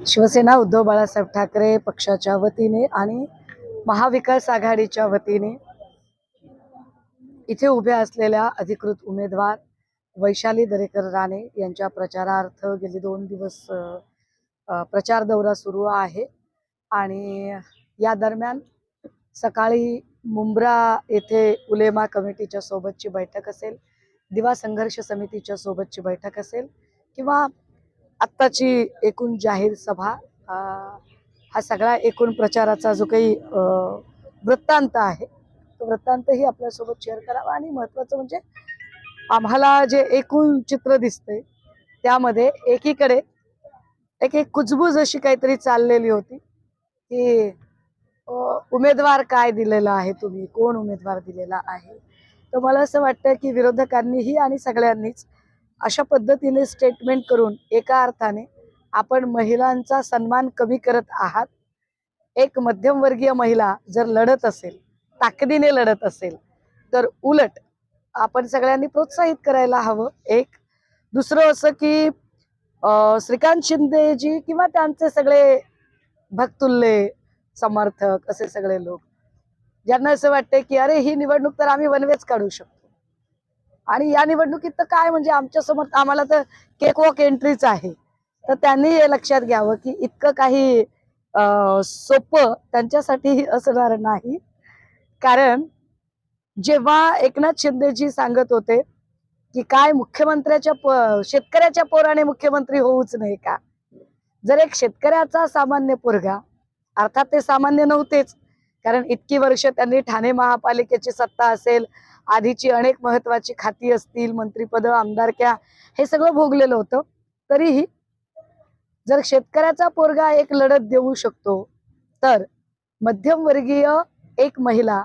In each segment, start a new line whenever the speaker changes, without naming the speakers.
शिवसेना उद्धव बाळासाहेब ठाकरे पक्षाच्या वतीने आणि महाविकास आघाडीच्या वतीने इथे उभ्या असलेल्या अधिकृत उमेदवार वैशाली दरेकर राणे यांच्या प्रचारार्थ गेले दोन दिवस प्रचार दौरा सुरू आहे. आणि या दरम्यान सकाळी मुंब्रा येथे उलेमा कमिटीच्या सोबतची बैठक असेल दिवा संघर्ष समितीच्या सोबतची बैठक असेल किंवा आत्ताची एकूण जाहीर सभा हा सगळा एकूण प्रचाराचा जो काही वृत्तांत आहे तो वृत्तांतही आपल्यासोबत शेअर करावा. आणि महत्त्वाचं म्हणजे आम्हाला जे एकूण चित्र दिसतंय त्यामध्ये एकीकडे एक एक कुजबूज अशी काहीतरी चाललेली होती की उमेदवार काय दिलेला आहे तुम्ही? कोण उमेदवार दिलेला आहे? तर मला असं वाटतं की विरोधकांनीही आणि सगळ्यांनीच अशा पद्धतीने स्टेटमेंट करून एका अर्थाने आपण महिलांचा सन्मान कमी करत आहात. एक मध्यमवर्गीय महिला जर लढत असेल ताकदीने लढत असेल तर उलट आपण सगळ्यांनी प्रोत्साहित करायला हवं. एक दुसरं असं की श्रीकांत शिंदेजी किंवा त्यांचे सगळे भक्तुल्ले समर्थक असे सगळे लोक ज्यांना असं वाटते की अरे ही निवडणूक तर आम्ही वनवेच काढू शकतो. आणि या निवडणुकीत तर काय म्हणजे आमच्यासमोर आम्हाला तर केक वॉक एंट्रीच आहे. तर त्यांनी हे लक्षात घ्यावं की इतकं काही अं, सोपं त्यांच्यासाठी असणार नाही. कारण जेव्हा एकनाथ शिंदेजी सांगत होते की काय मुख्यमंत्र्याच्या प शेतकऱ्याच्या पोराने मुख्यमंत्री होऊच नाही का? जर एक शेतकऱ्याचा सामान्य पोरगा अर्थात ते सामान्य नव्हतेच कारण इतकी वर्ष त्यांनी ठाणे महापालिकेची सत्ता असेल आधीची अनेक महत्वाची खाती असतील मंत्रीपद आमदारक्या हे सगळं भोगलेलं होतं. तरीही जर शेतकऱ्याचा पोरगा एक लढत देऊ शकतो तर मध्यमवर्गीय एक महिला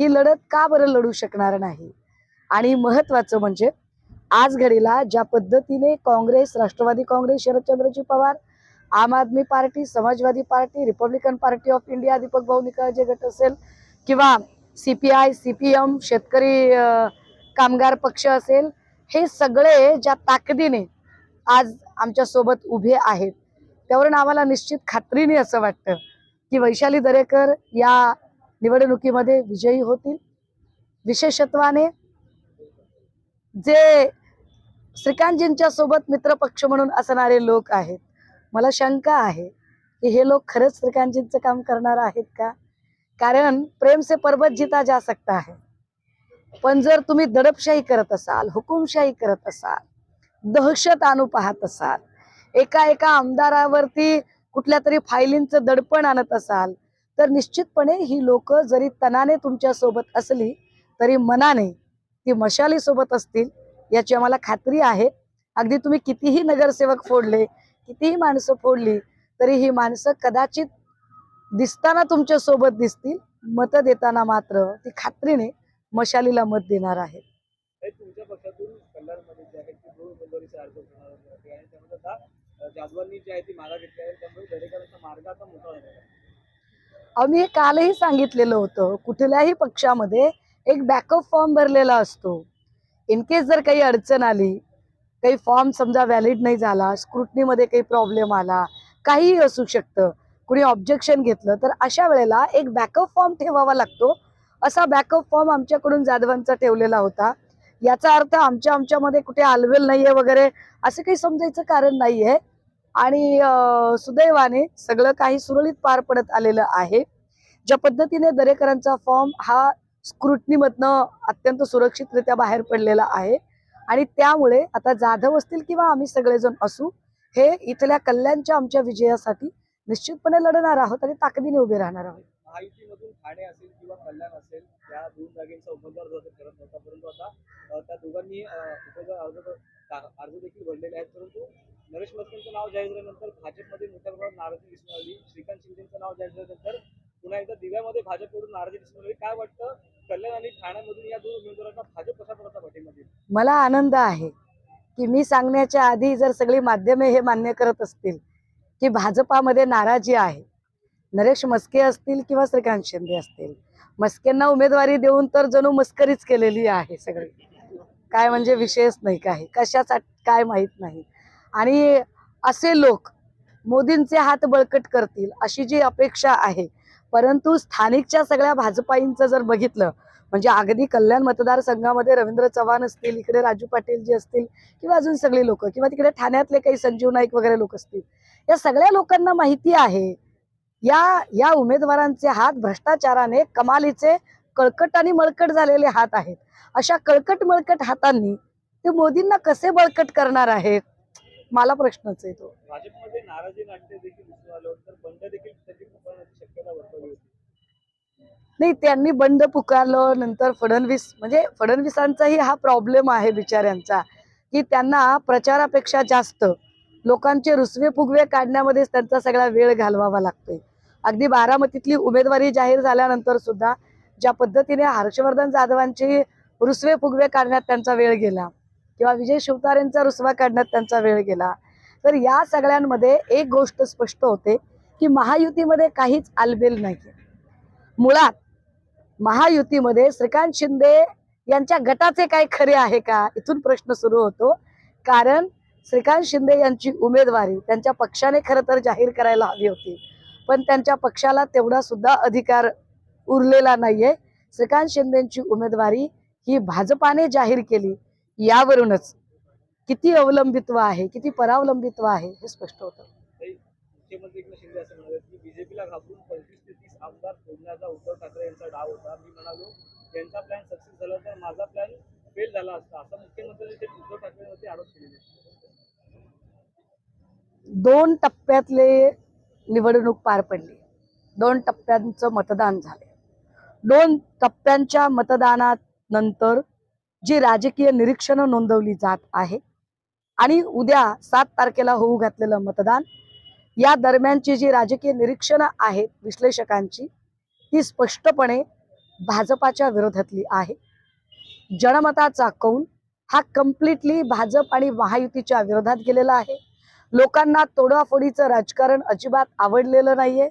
ही लढत का बरं लढू शकणार नाही? आणि महत्वाचं म्हणजे आज घडीला ज्या पद्धतीने Congress Rashtrawadi Congress Sharadchandraji Pawar Aam Aadmi Party Samajwadi Party Republican Party of India Deepak Bhau Nikalje गट असेल किंवा सीपीआय सीपीएम शेतकरी कामगार पक्ष असेल हे सगळे ज्या ताकदीने आज आमच्यासोबत उभे आहेत त्यावरून आम्हाला निश्चित खात्रीने असं वाटतं की वैशाली दरेकर या निवडणुकीमध्ये विजयी होतील. विशेषत्वाने जे श्रीकांतजींच्या सोबत मित्रपक्ष म्हणून असणारे लोक आहेत मला शंका आहे की हे लोक खरंच श्रीकांतजींचं काम करणार आहेत का? कारण प्रेम से पर्वत जीता जा सकता है। पण जर तुम्ही दडपशाही करत असाल हुकुमशाही करत असाल दहशत आणू पाहत असाल एका एका आमदारावरती कुठल्या तरी फायलींचं दडपण आणत असाल तर निश्चितपणे ही लोक जरी तनाने तुमच्यासोबत असली तरी मनाने ती मशाली सोबत असतील याची आम्हाला खात्री आहे. अगदी तुम्ही कितीही नगरसेवक फोडले कितीही माणसं फोडली तरी ही माणसं कदाचित दिसताना तुमच्यासोबत दिसतील मत देताना मात्र ती खात्रीने मशालीला मत देणार
आहे
आम्ही कालही सांगितलेलं होतं कुठल्याही पक्षामध्ये एक बॅकअप फॉर्म भरलेला असतो. इन केस जर काही अडचण आली काही फॉर्म समजा व्हॅलिड नाही झाला स्क्रुटनीमध्ये काही प्रॉब्लेम आला काहीही असू शकतं. कुणी ऑब्जेक्शन घेतलं तर अशा वेळेला एक बॅकअप फॉर्म ठेवावा लागतो. असा बॅकअप फॉर्म आमच्याकडून जाधवांचा ठेवलेला होता. याचा अर्थ आमच्या आमच्यामध्ये कुठे आलवेल नाहीये वगैरे असं काही समजायचं कारण नाहीये. आणि सुदैवाने सगळं काही सुरळीत पार पडत आलेलं आहे. ज्या पद्धतीने दरेकरांचा फॉर्म हा स्क्रुटनीमधनं अत्यंत सुरक्षितरित्या बाहेर पडलेला आहे. आणि त्यामुळे आता जाधव असतील किंवा आम्ही सगळेजण असू हे इथल्या कल्याणच्या आमच्या विजयासाठी निश्चितपणे लढणार आहोत आणि ताकदीने उभे राहणार आहोत.
महायुतीमधून ठाणे असेल किंवा कल्याण असेल या दोन जागेचा उमेदवार जो असेल करत नव्हता परंतु आता त्या दोघांनी उमेदवार अर्ज अर्ज देखील भरलेले आहेत परंतु नरेश मस्केंचं नाव जाहीर झाल्यानंतर भाजपमध्ये मोठ्या प्रमाणात नाराजी दिसून आली. श्रीकांत शिंदेचं नाव जाहीर झाल्यानंतर पुन्हा एकदा दिव्यामध्ये भाजपकडून नाराजी दिसून आली. काय वाटतं? कल्याण आणि ठाण्यामधून या दोन उमेदवारांना भाजप कशा प्रकारचा पाठिंबा देईल
मला आनंद आहे की मी सांगण्याच्या आधी जर सगळी माध्यमे हे मान्य करत असतील की भाजपामध्ये नाराजी आहे. नरेश मस्के असतील किंवा श्रीकांत शिंदे असतील. मस्केंना उमेदवारी देऊन तर जणू मस्करीच केलेली आहे सगळी. काय म्हणजे विषयच नाही काही. कशाचा काय माहीत नाही. आणि असे लोक मोदींचे हात बळकट करतील अशी जी अपेक्षा आहे. परंतु स्थानिकच्या सगळ्या भाजपाईंचं जर बघितलं म्हणजे अगदी कल्याण मतदारसंघामध्ये रवींद्र चव्हाण असतील इकडे राजू पाटील जी असतील किंवा अजून सगळी लोक किंवा तिकडे ठाण्यातले काही संजीव नाईक वगैरे लोक असतील या सगळ्या लोकांना माहिती आहे. या या उमेदवारांचे हात भ्रष्टाचाराने कमालीचे कळकट आणि मळकट झालेले हात आहेत. अशा कळकट मळकट हातांनी ते मोदींना कसे बळकट करणार आहेत मला प्रश्नच आहे तो.
भाजपमध्ये नाराजी नाट्य देखील दिसून आलं होतं तर बंड देखील त्यांची पुकारण्याची शक्यता वर्तवली होती.
नाही त्यांनी बंड पुकारलं नंतर फडणवीस म्हणजे फडणवीसांचाही हा प्रॉब्लेम आहे बिचाऱ्यांचा की त्यांना प्रचारापेक्षा जास्त लोकांचे रुसवे फुगवे काढण्यामध्येच त्यांचा सगळा वेळ घालवावा लागतोय. अगदी बारामतीतली उमेदवारी जाहीर झाल्यानंतर सुद्धा ज्या पद्धतीने हर्षवर्धन जाधवांची रुसवे फुगवे काढण्यात त्यांचा वेळ गेला किंवा विजय शिवतारेंचा रुसवा काढण्यात त्यांचा वेळ गेला तर या सगळ्यांमध्ये एक गोष्ट स्पष्ट होते की महायुतीमध्ये काहीच आलबेल नाही मुळात महायुतीमध्ये श्रीकांत शिंदे यांच्या गटाचे काय खरे आहे का? इथून प्रश्न सुरू होतो. कारण श्रीकांत शिंदे यांची उमेदवारी त्यांच्या पक्षाने खरं तर जाहीर करायला हवी होती. पण त्यांच्या पक्षाला तेवढा सुद्धा अधिकार उरलेला नाहीये. श्रीकांत शिंदेची उमेदवारी ही भाजपाने जाहीर केली यावरूनच. किती अवलंबित्व आहे किती परावलंबित्व आहे हे स्पष्ट होतं.
मुख्यमंत्री एकनाथ शिंदे असं म्हणाले की बीजेपीला घाबरून पंचवीस ते तीस आमदार उद्धव ठाकरे यांचा डाव होता. मी म्हणालो त्यांचा प्लॅन सक्सेस झाला तर माझा प्लॅन फेल झाला असता. असं मुख्यमंत्र्यांनी उद्धव आरोप
दोन टप्प्यातले निवडणूक पार पडली. दोन टप्प्यांचं मतदान झाले. दोन टप्प्यांच्या मतदानानंतर जी राजकीय निरीक्षणं नोंदवली जात आहे आणि उद्या सात तारखेला होऊ घातलेलं मतदान या दरम्यानची जी राजकीय निरीक्षणं आहेत विश्लेषकांची ती स्पष्टपणे भाजपाच्या विरोधातली आहे. जनमताचा कौल हा कम्प्लिटली भाजप आणि महायुतीच्या विरोधात गेलेला आहे. लोकांना तोडाफोडीचं राजकारण अजिबात आवडलेलं नाहीये.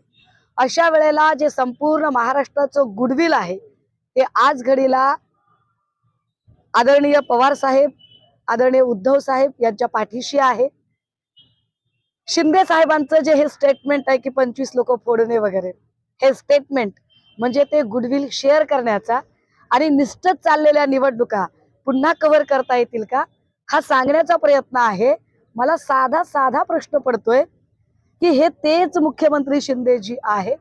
अशा वेळेला जे संपूर्ण महाराष्ट्राचं गुडविल आहे ते आज घडीला आदरणीय पवार साहेब आदरणीय उद्धव साहेब यांच्या पाठीशी आहे. शिंदे साहेबांचं जे हे स्टेटमेंट आहे की पंचवीस लोक फोडणे वगैरे हे स्टेटमेंट म्हणजे ते गुडविल शेअर करण्याचा आणि निष्ठत चाललेल्या निवडणुका पुन्हा कव्हर करता येतील का? हा सांगण्याचा प्रयत्न आहे. मला साधा साधा प्रश्न पडतोय की हे तेच मुख्यमंत्री शिंदेजी आहे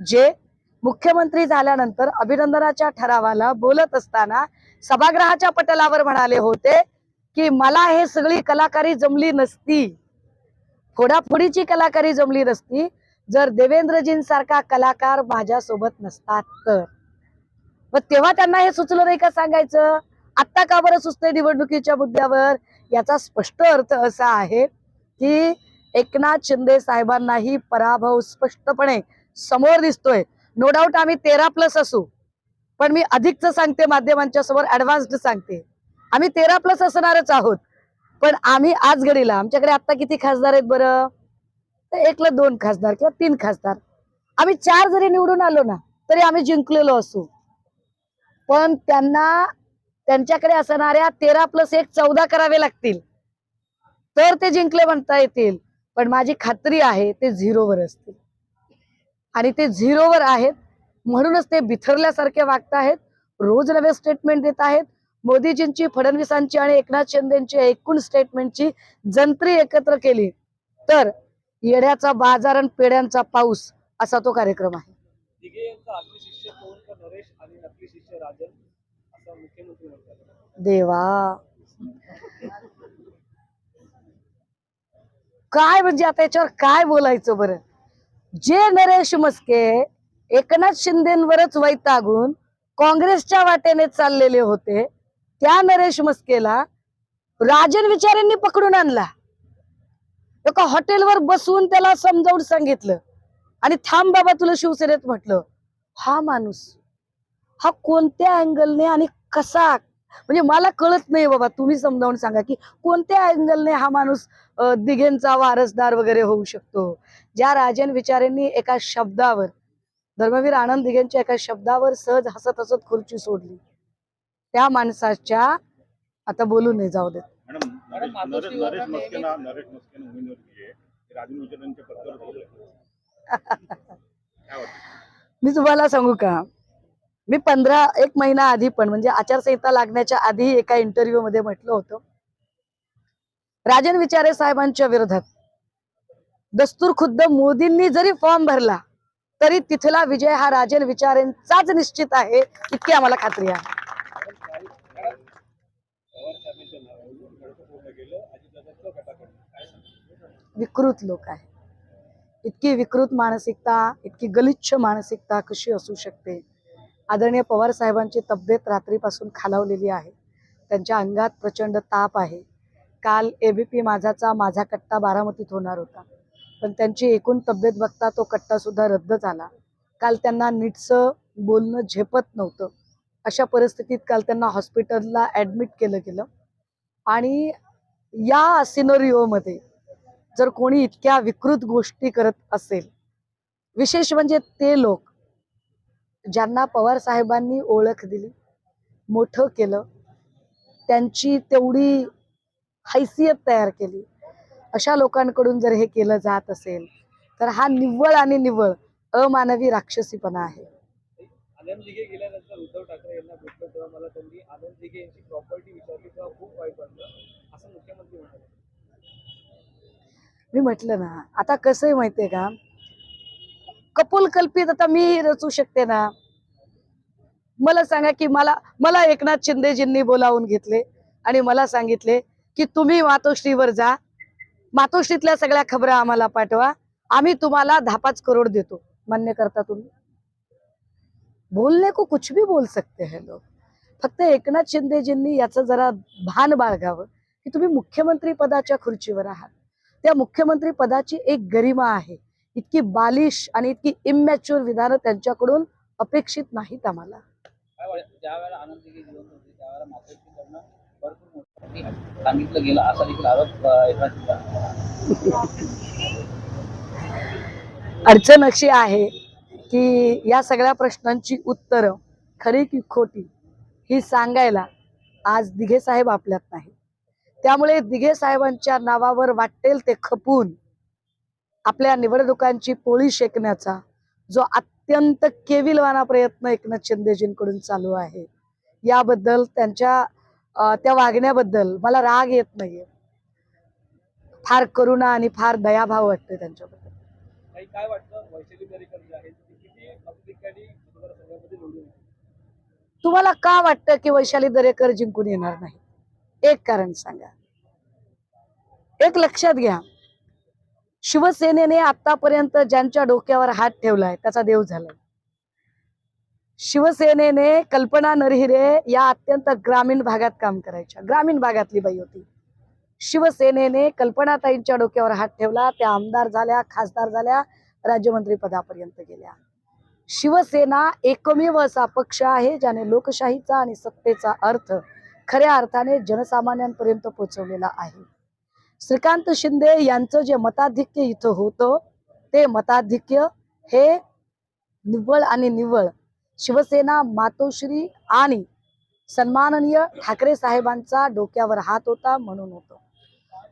जे मुख्यमंत्री झाल्यानंतर अभिनंदनाच्या ठरावाला बोलत असताना सभागृहाच्या पटलावर म्हणाले होते की मला हे सगळी कलाकारी जमली नसती. फोडाफोडीची कलाकारी जमली नसती जर देवेंद्रजींसारखा कलाकार माझ्यासोबत नसतात तर. मग तेव्हा त्यांना हे सुचलं नाही का सांगायचं? आत्ता का बरं सुचतंय निवडणुकीच्या मुद्द्यावर? याचा स्पष्ट अर्थ असा आहे की एकनाथ शिंदे साहेबांनाही पराभव स्पष्टपणे समोर दिसतोय. नो डाऊट आम्ही तेरा प्लस असू पण मी अधिकच सांगते माध्यमांच्या समोर ऍडव्हान्स्ड सांगते. आम्ही तेरा प्लस असणारच आहोत पण आम्ही आज घडीला आमच्याकडे आता किती खासदार आहेत बरं? तर एकला दोन खासदार किंवा तीन खासदार. आम्ही चार जरी निवडून आलो ना तरी आम्ही जिंकलेलो असू. पण त्यांना त्यांच्याकडे असणाऱ्या तेरा प्लस एक चौदा करावे लागतील. तर ते जिंकले म्हणता येतील. पण माझी खात्री आहे ते झिरोवर असतील. आणि ते झिरोवर आहेत म्हणूनच ते बिथरल्यासारखे वागत आहेत. रोज नवे स्टेटमेंट देत आहेत. मोदीजींची फडणवीसांची आणि एकनाथ शिंदेची एकूण स्टेटमेंटची जंत्री एकत्र केली. तर येड्याचा बाजार आणि पेड्यांचा पाऊस असा तो कार्यक्रम आहे. देवा. काय म्हणजे आता याच्यावर काय बोलायचं बरं? जे नरेश मस्के एकनाथ शिंदेवरच वैतागून काँग्रेसच्या वाटेने चाललेले होते त्या नरेश मस्केला राजन विचारेंनी पकडून आणला. एका हॉटेलवर बसवून त्याला समजावून सांगितलं. आणि थांब बाबा तुला शिवसेनेत म्हटलं हा माणूस हा कोणत्या अँगलने आणि कसा? म्हणजे मला कळत नाही बाबा तुम्ही समजावून सांगा की कोणत्या अँगलने हा माणूस दिघेंचा वारसदार वगैरे होऊ शकतो? ज्या राजन विचारेंनी एका शब्दावर धर्मवीर आनंद दिघेंच्या एका शब्दावर सहज हसत हसत खुर्ची सोडली. त्या माणसाच्या आता बोलू नये जाऊ देत. मी तुम्हाला सांगू का? मी पंधरा एक महिना आधी पण म्हणजे आचारसंहिता लागण्याच्या आधी एका इंटरव्ह्यू मध्ये म्हटलं होतं. राजन विचारे साहेबांच्या विरोधात. दस्तूर खुद्द मोदींनी जरी फॉर्म भरला तरी तिथला विजय हा राजन विचारेंचाच निश्चित आहे इतकी आम्हाला खात्री आहे. विकृत लोक आहे. इतकी विकृत मानसिकता इतकी गलिच्छ मानसिकता कशी असू शकते? आदरणीय पवार साहेबांची तब्येत रात्रीपासून खालावलेली आहे. त्यांच्या अंगात प्रचंड ताप आहे. काल ए बी पी माझाचा माझा कट्टा बारामतीत होणार होता. पण त्यांची एकूण तब्येत बघता तो कट्टासुद्धा रद्द झाला. काल त्यांना नीटसं बोलणं झेपत नव्हतं. अशा परिस्थितीत काल त्यांना हॉस्पिटलला ॲडमिट केलं गेलं. आणि या सिनोरिओमध्ये जर कोणी इतक्या विकृत गोष्टी करत असेल विशेष म्हणजे ते लोक ज्यांना पवार साहेबांनी ओळख दिली मोठं केलं त्यांची तेवढी हैसियत तयार केली. अशा लोकांकडून जर हे केलं जात असेल तर हा निव्वळ आणि निव्वळ अमानवी राक्षसीपणा आहे.
आनंद दिघे गेल्यानंतर उद्धव ठाकरे यांना भेटलं तेव्हा मला त्यांनी आनंद दिघे यांची प्रॉपर्टी विचारली तेव्हा खूप वाईट वाटलं. असं मुख्यमंत्री म्हणाले.
मी म्हटलं ना आता कसं आहे माहितीये का? कपोल कल्पित आता मी रचू शकते ना? मला सांगा की मला मला एकनाथ शिंदेजींनी बोलावून घेतले आणि मला सांगितले की तुम्ही मातोश्रीवर जा. मातोश्रीतल्या सगळ्या खबरा आम्हाला पाठवा. आम्ही तुम्हाला दहा पाच करोड देतो. मान्य करता तुम्ही? बोलणे को कुछ भी बोल सकते हैं लोग. फक्त एकनाथ शिंदेजींनी याचं जरा भान बाळगावं की तुम्ही मुख्यमंत्री पदाच्या खुर्चीवर आहात. त्या मुख्यमंत्री पदाची एक गरिमा आहे. इतकी बालिश आणि इतकी इमॅच्युअर विधानं त्यांच्याकडून अपेक्षित नाहीत आम्हाला.
सांगितलं गेलं असा देखील आरोप
अडचण अशी आहे की या सगळ्या प्रश्नांची उत्तरं खरी की खोटी ही सांगायला आज दिघे साहेब आपल्यात नाही त्यामुळे दिघे साहेबांच्या नावावर वाटेल ते खपून आपल्या निवडणुकांची पोळी शेकण्याचा जो अत्यंत केविलवाना प्रयत्न एकनाथ शिंदेजींकडून चालू आहे. याबद्दल त्यांच्या त्या वागण्याबद्दल मला राग येत नाहीये. फार करुणा आणि फार दयाभाव वाटते त्यांच्याबद्दल.
काय वाटतं?
तुम्हाला का वाटतं की वैशाली दरेकर जिंकून येणार नाही एक कारण सांगा. एक लक्षात घ्या. शिवसेनेने आतापर्यंत ज्यांच्या डोक्यावर हात ठेवलाय त्याचा देव झालाय. शिवसेनेने कल्पना नरहिरे या अत्यंत ग्रामीण भागात काम करायच्या. ग्रामीण भागातली बाई होती. शिवसेनेने कल्पनाताईंच्या डोक्यावर हात ठेवला त्या आमदार झाल्या खासदार झाल्या राज्यमंत्री पदापर्यंत गेल्या. शिवसेना एकमेव असा पक्ष आहे ज्याने लोकशाहीचा आणि सत्तेचा अर्थ खऱ्या अर्थाने जनसामान्यांपर्यंत पोहोचवलेला आहे. श्रीकांत शिंदे यांचं जे मताधिक्य इथं होतं ते मताधिक्य हे निव्वळ आणि निव्वळ. शिवसेना मातोश्री आणि सन्माननीय ठाकरे साहेबांचा डोक्यावर हात होता म्हणून होतो.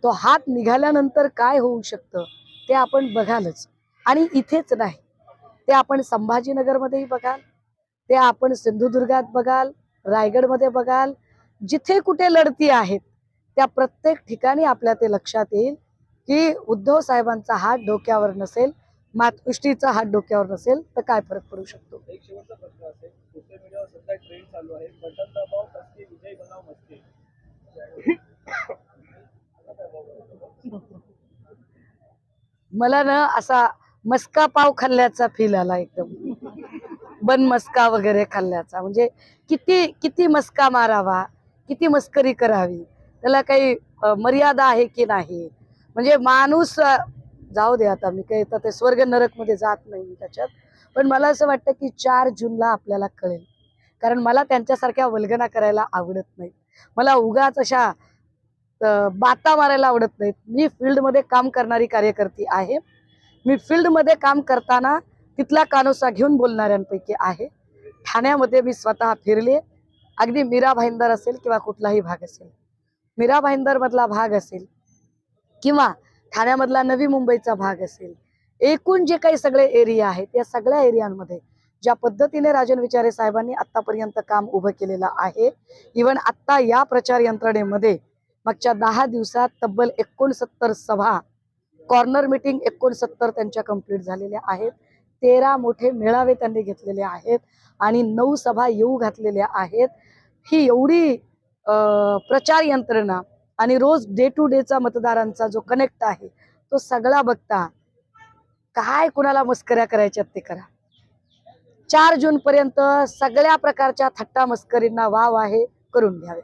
तो हात निघाल्यानंतर काय होऊ शकतं ते आपण बघालच. आणि इथेच नाही. ते आपण संभाजीनगरमध्येही बघाल ते आपण सिंधुदुर्गात बघाल रायगडमध्ये बघाल जिथे कुठे लढती आहेत त्या प्रत्येक ठिकाणी आपल्या ते लक्षात येईल की उद्धव साहेबांचा हात डोक्यावर नसेल मातृष्टीचा हात डोक्यावर नसेल तर काय फरक पडू शकतो? मला ना असा मस्का पाव खाल्ल्याचा फील आला एकदम. बन मस्का वगैरे खाल्ल्याचा. म्हणजे किती किती मस्का मारावा किती मस्करी करावी? त्याला काही मर्यादा आहे की नाही? म्हणजे माणूस जाऊ दे आता मी काही तर ते स्वर्ग नरकमध्ये जात नाही मी त्याच्यात. पण मला असं वाटतं की चार जूनला आपल्याला कळेल. कारण मला त्यांच्यासारख्या वल्गना करायला आवडत नाही. मला उगाच अशा बाता मारायला आवडत नाहीत. मी फील्डमध्ये काम करणारी कार्यकर्ती आहे. मी फील्डमध्ये काम करताना तिथला कानोसा घेऊन बोलणाऱ्यांपैकी आहे. ठाण्यामध्ये मी स्वतः फिरले. अगदी मीरा भाईंदर असेल किंवा कुठलाही भाग असेल. मीरा भाईंदर मधला भाग असेल किंवा ठाण्यामधला नवी मुंबईचा भाग असेल एकूण जे काही सगळे एरिया आहेत या सगळ्या एरियांमध्ये ज्या पद्धतीने राजन विचारे साहेबांनी आतापर्यंत काम उभं केलेलं आहे इवन आत्ता या प्रचार यंत्रणेमध्ये मागच्या दहा दिवसात तब्बल एकोणसत्तर सभा कॉर्नर मिटिंग एकोणसत्तर त्यांच्या कंप्लीट झालेल्या आहेत तेरा मोठे मेळावे त्यांनी घेतलेले आहेत आणि नऊ सभा येऊ घातलेल्या आहेत. ही एवढी प्रचार यंत्रणा आणि रोज डे टू डेचा मतदारांचा जो कनेक्ट आहे तो सगळा बघता काय कुणाला मस्कऱ्या करायच्यात ते करा. चार जून पर्यंत सगळ्या प्रकारच्या थट्टा मस्करींना वाव आहे करून घ्यावे.